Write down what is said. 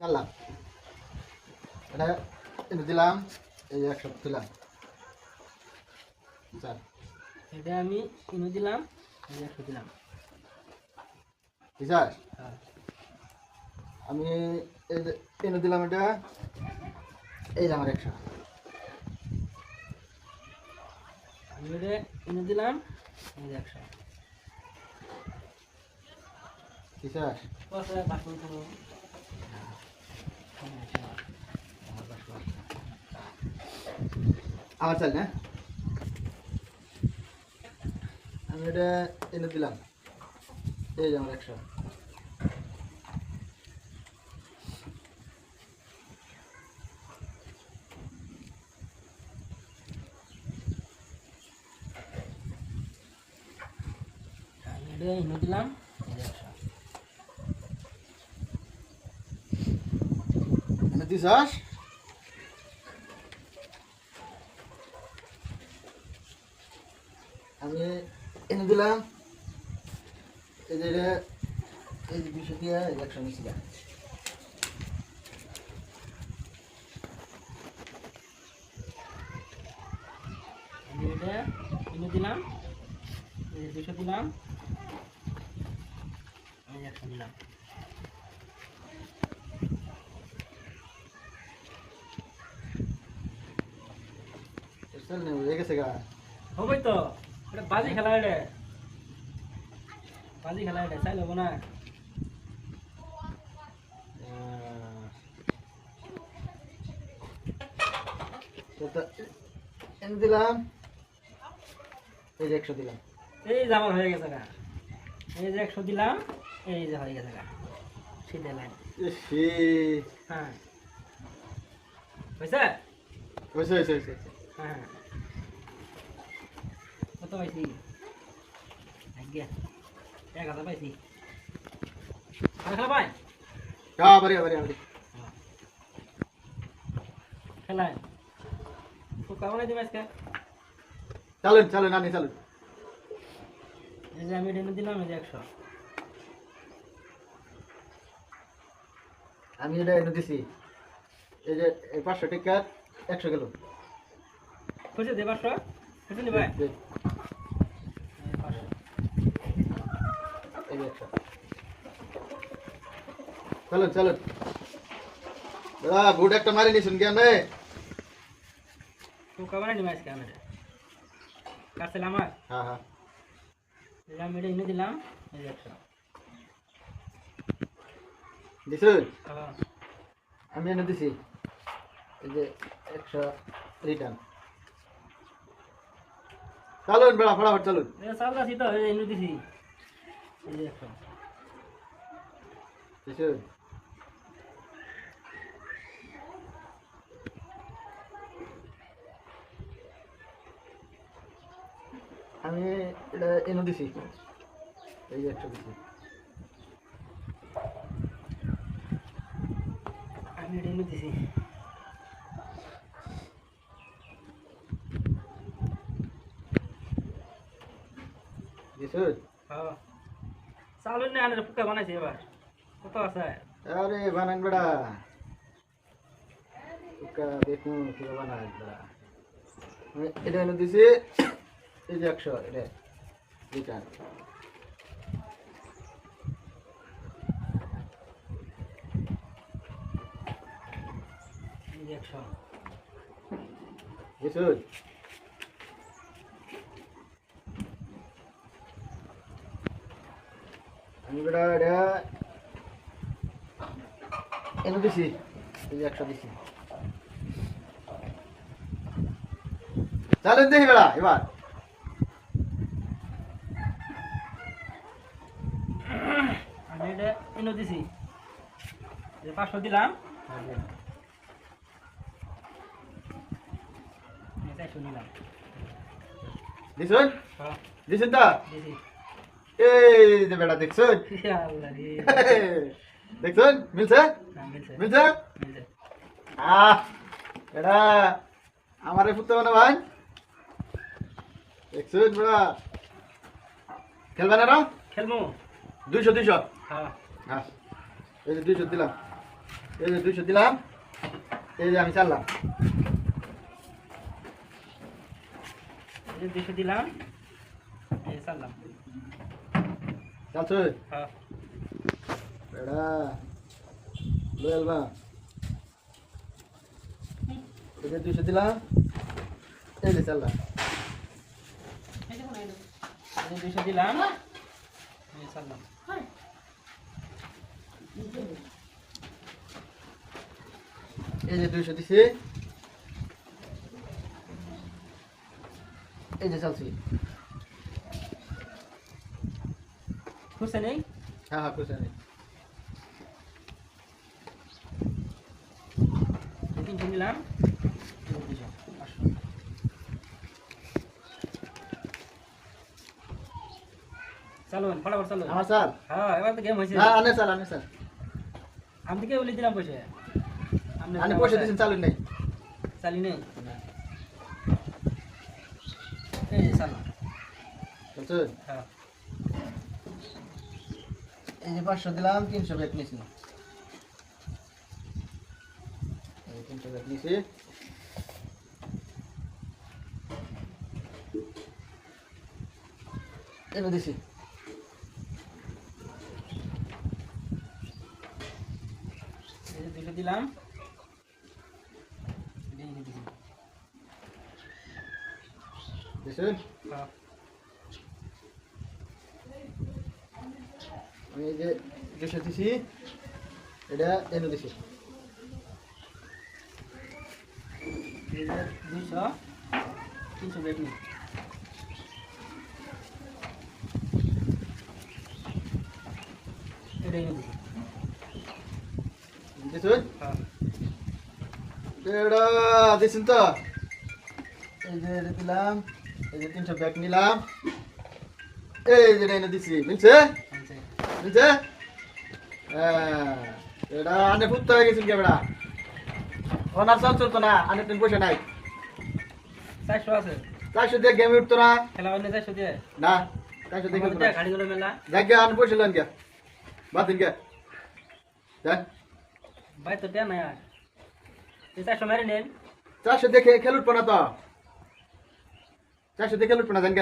চাল্লা এটা এটা দিলাম এই একশো দিলাম। চার এটা আমি কিনে দিলাম এই একশো দিলাম। হ্যাঁ। আমি এনে দিলাম এটা এই আমার একশো। আমি এটা কিনে দিলাম এই একশো। বিশ্বাস করব চাল না? আমি এটা এনে দিলাম। এই যে আমার একশো। কিনে দিলাম এই যে একশো এনে দিছাস আমি এনে দিলাম। এই যে এই যে দুশো দিয়ে মিশিয়ে আমি এটা কিনে দিলাম। দুশো দিলাম। একশো দিলাম। চল নে হয়ে গেছে গা। হবে তো এটা বাজি খেলা এটা বাজি খেলা এটা চাই লব না। দিলাম? এই যে একশো দিলাম। এই যে আমার হয়ে গেছে গা। এই যে একশো দিলাম এই যে হয়ে গেছে গা। সিধে লাইন হ্যাঁ। হয়েছে? হয়েছে হয়েছে হয়েছে হয়েছে। হ্যাঁ। কত পাইছি? আজ্ঞা এক হাজার পাইছি। খেলা পাই যা বাড়ি বাড়ি বাড়ি খেলায় তো কেমন দিবে আজকে। চালুন চালুন নানি চালুন। এই যে আমি দিলাম এই যে একশো। আমি এটা এনে দিছি। এই যে এই পাঁচশো টাকা একশো গেল খুশি দে পাঁচশো। খুশি নি ভাই দে, এই পাঁচশো এই যে একশো চালুন চালুন দাদা বুট একটা মারি নিছুন কেন রে তো কেমন দিবে আজকে আমি কাছে আমার হ্যাঁ হ্যাঁ এই যে আমি এটা এনে দিলাম এই যে একশো দিছুন হ্যাঁ আমি এনে দিছি এই যে একশো রিটার্ন চালুন বেড়া ফটাফট চালুন। দিছি। আমি এটা এনে দিছি। এই যে একশো দিছি। আমি এটা এনে দিছি। দিছুন হ্যাঁ। চালু না আনে ফুকা বানাইছি এবার। কত আছে? আরে বানান বেড়া। টুকা দেখুন কীভাবে বানায় বেড়া। এটা এনে দিছি এই যে একশো এটা রিটার্ন এই যে দিছুন এটা এনে দিছি এই একশো দিছি চালুন দেখি বেড়া এবার। আমি এটা এনে দিছি। যে পাঁচশো দিলাম। নিলাম। দিছুন? হ্যাঁ। দিছি। এই যে বেড়া দেখছুন? দেখছুন? মিলছে? হ্যাঁ, মিলছে। মিলছে? আহ এটা আমারে ফুটতে মানে ভাই। দেখছুন বেড়া খেলবে না না? খেলমু দুইশো দুইশো। হ্যাঁ। হ্যাঁ। এই যে দুইশো দিলাম। এই যে দুইশো দিলাম। এই যে আমি চাললাম দুশো দিলাম। এই চাললাম চালছো হ্যাঁ। এডা লয়াল বা এই যে দুইশো দিলাম। এই যে যে দুশো দিলাম। চাললাম এই যে দুইশো দিছি। এই যে চালছি। খুশি নেই? হ্যাঁ হ্যাঁ খুশি নেই তিনশো পাঁচশো চালুন ফটাফট চালুন। আমার স্যার? হ্যাঁ এবার তো গেম হয়েছে। না আনে স্যার আনে স্যার। আমি থেকে বলে দিলাম পয়সা। আপনি পয়সা দিয়েছেন চালু নেই। চালি নেই? এই যে হ্যাঁ। এই যে পাঁচশো দিলাম, তিনশো ব্যাগ এই তিনশো ব্যাগ নিয়েছি এনে দিছি। দিলাম। দিছি। হ্যাঁ। আমি এই যে দুশো দিছি এটা এনে দিছি। দুইশো তিনশো বেড নিই। এটাই নিয়ে দিছি। দিছেন হ্যাঁ। এটা দিছেন তো? এই যে এটা দিলাম এই যে তিনশো ব্যাগ নিলাম। এই যে এটা এনে দিছি বুঝছে? বুঝছে? হ্যাঁ, এটা আনে ফুটতে হয়ে গেছিল কেবড়া ওনার চল চলতো না আনে তুমি বসে নাই। চারশো আছে। চারশো দিয়ে গেমে উঠতো না। খেলা বান্নে চারশো দিয়ে? না চারশো দিয়ে খেলতো না। গাড়িগুলো মেলা। দেখ গে আনে বসেলেন গে বাতিন গে দেখ ভাই তো দেন না আর। চারশো মেরে নেন। চারশো দিয়ে খে- খেল উঠবো না তো। চারশো দিয়ে খেল না জান